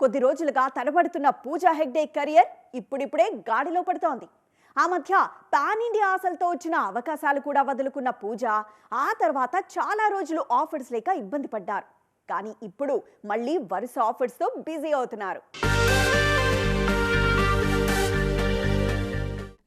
కొద్ది రోజులుగా తడబడుతున్న పూజా హెగ్డే కెరియర్ ఇప్పుడిప్పుడే గాడిలో పడుతోంది. ఆ మధ్య పాన్ ఇండియా ఆశలతో వచ్చిన అవకాశాలు కూడా వదులుకున్న పూజ ఆ తర్వాత చాలా రోజులు ఆఫర్స్ లేక ఇబ్బంది పడ్డారు. కానీ ఇప్పుడు మళ్ళీ వరుస ఆఫర్స్తో బిజీ అవుతున్నారు.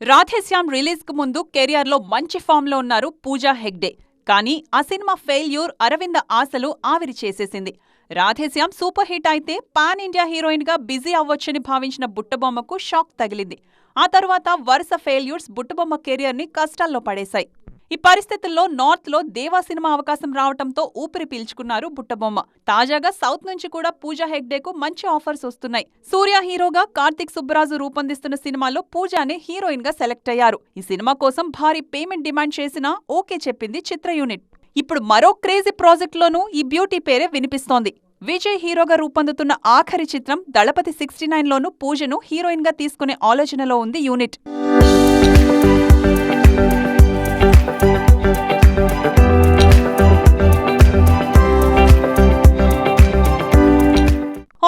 రాధేశ్యామ్ రిలీజ్కు ముందు కెరియర్లో మంచి ఫామ్లో ఉన్నారు పూజా హెగ్డే. కానీ ఆ సినిమా ఫెయిల్యూర్ అరవింద ఆశలు ఆవిరి చేసేసింది. రాధేశ్యామ్ సూపర్ హిట్ అయితే పాన్ ఇండియా హీరోయిన్గా బిజీ అవ్వొచ్చని భావించిన బుట్టబొమ్మకు షాక్ తగిలింది. ఆ తర్వాత వరుస ఫెయిల్యూర్స్ బుట్టబొమ్మ కెరియర్ని కష్టాల్లో పడేశాయి. ఈ పరిస్థితుల్లో నార్త్లో దేవా సినిమా అవకాశం రావటంతో ఊపిరి పీల్చుకున్నారు బుట్టబొమ్మ. తాజాగా సౌత్ నుంచి కూడా పూజా హెగ్డేకు మంచి ఆఫర్స్ వస్తున్నాయి. సూర్య హీరోగా కార్తిక్ సుబ్బరాజు రూపొందిస్తున్న సినిమాలో పూజానే హీరోయిన్గా సెలెక్ట్ అయ్యారు. ఈ సినిమా కోసం భారీ పేమెంట్ డిమాండ్ చేసినా ఓకే చెప్పింది చిత్ర యూనిట్. ఇప్పుడు మరో క్రేజీ ప్రాజెక్ట్లోనూ ఈ బ్యూటీ పేరే వినిపిస్తోంది. విజయ్ హీరోగా రూపొందుతున్న ఆఖరి చిత్రం దళపతి సిక్స్టీ నైన్లోనూ పూజను హీరోయిన్గా తీసుకునే ఆలోచనలో ఉంది యూనిట్.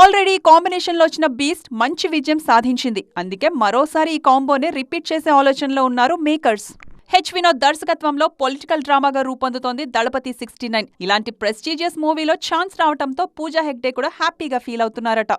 ఆల్రెడీ ఈ కాంబినేషన్లో వచ్చిన బీస్ట్ మంచి విజయం సాధించింది. అందుకే మరోసారి ఈ కాంబోనే రిపీట్ చేసే ఆలోచనలో ఉన్నారు మేకర్స్. హెచ్ వినోద్ దర్శకత్వంలో పొలిటికల్ డ్రామాగా రూపొందుతోంది దళపతి సిక్స్టీ నైన్. ఇలాంటి ప్రెస్టీజియస్ మూవీలో ఛాన్స్ రావడంతో పూజా హెగ్డే కూడా హ్యాపీగా ఫీల్ అవుతున్నారట.